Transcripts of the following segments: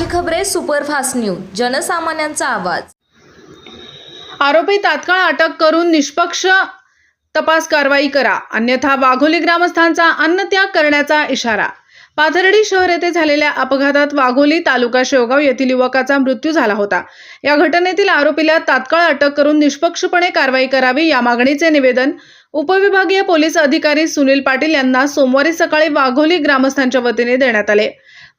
Express superfast news जनसामान्यांचा आवाज. आरोपी तात्काळ अटक करून निष्पक्ष तपास कारवाई करा. अन्यथा वाघोली ग्रामस्थांचा अन्नत्याग करण्याचा इशारा. पाथर्डी शहर येथे झालेल्या अपघातात वाघोली तालुका शेवगाव येथील युवकाचा मृत्यू झाला होता. या घटनेतील आरोपीला तात्काळ अटक करून निष्पक्षपणे कारवाई करावी या मागणीचे निवेदन उपविभागीय पोलीस अधिकारी सुनील पाटील यांना सोमवारी सकाळी वाघोली ग्रामस्थांच्या वतीने देण्यात आले.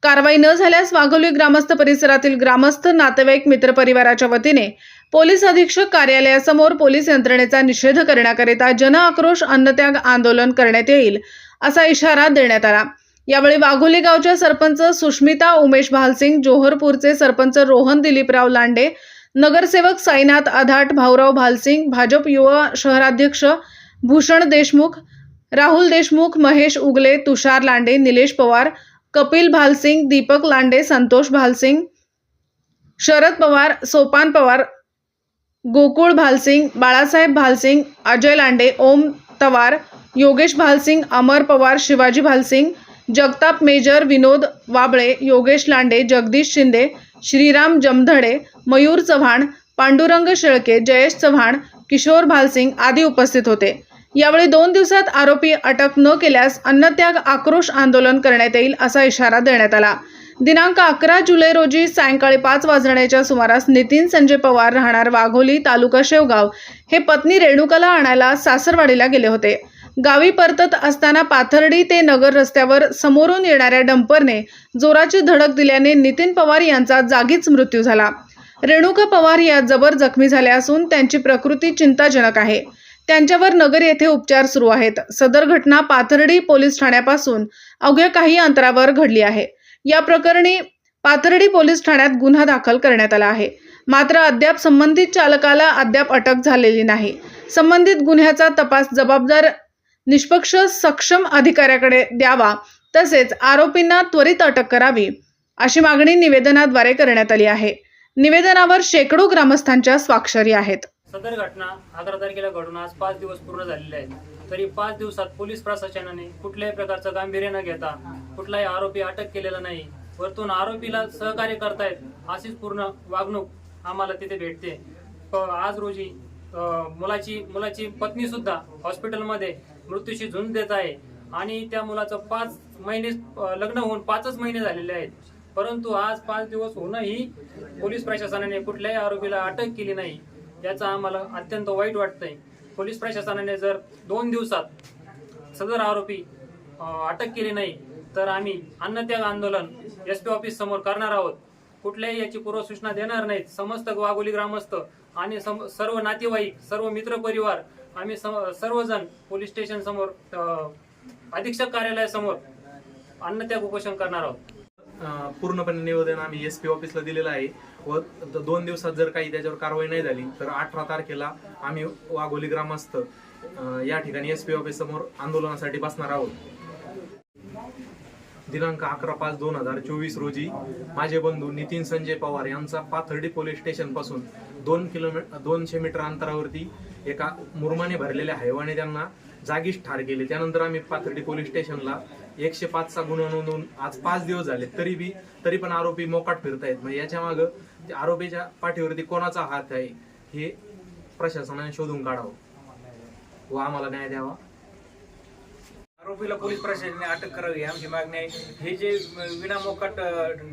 कारवाई न झाल्यास वाघोली ग्रामस्थ परिसरातील ग्रामस्थ नातेवाईक मित्रपरिवाराच्या वतीने पोलीस अधीक्षक कार्यालयासमोर पोलीस यंत्रणेचा निषेध करण्याकरिता जनआक्रोश अन्नत्याग आंदोलन करण्यात येईल असा इशारा देण्यात आला. यावेळी वाघोली गावच्या सरपंच सुष्मिता उमेश भालसिंग जोहरपूरचे सरपंच रोहन दिलीपराव लांडे नगरसेवक साईनाथ आधाट भाऊराव भालसिंग भाजप युवा शहराध्यक्ष भूषण देशमुख राहुल देशमुख महेश उगले तुषार लांडे निलेश पवार कपिल भालसिंग दीपक लांडे संतोष भालसिंग शरद पवार सोपान पवार गोकुळ भालसिंग बाळासाहेब भालसिंग अजय लांडे ओम तवार योगेश भालसिंग अमर पवार शिवाजी भालसिंग जगताप मेजर विनोद वाबळे योगेश लांडे जगदीश शिंदे श्रीराम जमधडे मयूर चव्हाण पांडुरंग शेळके जयेश चव्हाण किशोर भालसिंग आदी उपस्थित होते. यावेळी दोन दिवसात आरोपी अटक न केल्यास अन्नत्याग आक्रोश आंदोलन करण्यात येईल असा इशारा देण्यात आला. दिनांक अकरा जुलै रोजी सायंकाळी पाच वाजण्याच्या सुमारास नितीन संजय पवार राहणार वाघोली तालुका शेवगाव हे पत्नी रेणुकाला आणायला सासरवाडीला गेले होते. गावी परतत असताना पाथर्डी ते नगर रस्त्यावर समोरून येणाऱ्या डंपरने जोराची धडक दिल्याने नितीन पवार यांचा जागीच मृत्यू झाला. रेणुका पवार या जबर जखमी झाल्या असून त्यांची प्रकृती चिंताजनक आहे. त्यांच्यावर नगर येथे उपचार सुरू आहेत. सदर घटना पाथर्डी पोलीस ठाण्यापासून अवघ्या काही अंतरावर घडली आहे. या प्रकरणी पाथर्डी पोलीस ठाण्यात गुन्हा दाखल करण्यात आला आहे. मात्र अद्याप संबंधित चालकाला अद्याप अटक झालेली नाही. संबंधित गुन्ह्याचा तपास जबाबदार निष्पक्ष सक्षम अधिकाऱ्याकडे द्यावा तसेच आरोपींना त्वरित अटक करावी अशी मागणी निवेदनाद्वारे करण्यात आली आहे. निवेदनावर शेकडो ग्रामस्थांच्या स्वाक्षरी आहेत. सदर घटना अकरा तारखेला घडून आज पाच दिवस पूर्ण झालेले आहेत. तरी पाच दिवसात पोलीस प्रशासनाने कुठल्याही प्रकारचं गांभीर्य न घेता कुठलाही आरोपी अटक केलेला नाही. वरतून आरोपीला सहकार्य करतायत अशीच पूर्ण वागणूक आम्हाला तिथे भेटते. आज रोजी मुलाची मुलाची पत्नी सुद्धा हॉस्पिटलमध्ये मृत्यूशी झुंज देत आहे आणि त्या मुलाचं पाच महिने लग्न होऊन पाचच महिने झालेले आहेत. परंतु आज पाच दिवस होऊनही पोलीस प्रशासनाने कुठल्याही आरोपीला अटक केली नाही. याचा आम्हाला अत्यंत वाईट वाटतंय. पोलीस प्रशासनाने जर दोन दिवसात सदर आरोपी अटक केली नाही तर आम्ही अन्नत्याग आंदोलन एस पी ऑफिस समोर करणार आहोत. कुठल्याही याची पूर्वसूचना देणार नाहीत. समस्त वाघोली ग्रामस्थ आणि सम- सर्व नातेवाईक सर्व मित्र परिवार आम्ही सम- सर्वजण पोलीस स्टेशन समोर अधीक्षक कार्यालयासमोर अन्नत्याग उपोषण करणार आहोत. पूर्णपणे निवेदन आम्ही एस पी ऑफिसला दिलेलं आहे. व दोन दिवसात जर काही त्याच्यावर कारवाई नाही झाली तर अठरा तारखेला आम्ही वाघोली ग्रामस्थ या ठिकाणी एस पी ऑफिस समोर आंदोलनासाठी बसणार आहोत. दिनांक अकरा पाच दोन हजार चोवीस रोजी माझे बंधू नितीन संजय पवार यांचा पाथर्डी पोलीस स्टेशनपासून दोन किलोमीटर दोनशे मीटर अंतरावरती एका मुरमाने भरलेल्या हायवाने त्यांना जागीच ठार केले त्यानंतर आम्ही पाथर्डी पोलीस स्टेशनला एकशे पाचचा गुन्हा नोंदवून आज पाच दिवस झाले. तरी बी तरी पण आरोपी मोकाट फिरतायत. मग याच्या मागं आरोपीच्या पाठीवरती कोणाचा हात आहे हे प्रशासनाने शोधून काढावं व आम्हाला न्याय द्यावा. आरोपीला पोलीस प्रशासनाने अटक करावी आमची मागणी आहे. हे जे विना मोकाट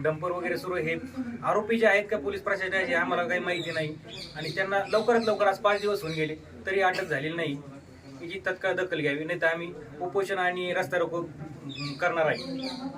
डंपर वगैरे सुरू आहे, हे आरोपी जे आहेत का पोलीस प्रशासनाचे आम्हाला काही माहिती नाही. आणि त्यांना लवकरात लवकर आज पाच दिवस होऊन गेले तरी अटक झालेली नाही. याची तत्काळ दखल घ्यावी नाही तर आम्ही उपोषण आणि रस्ता रोको करणार आहे.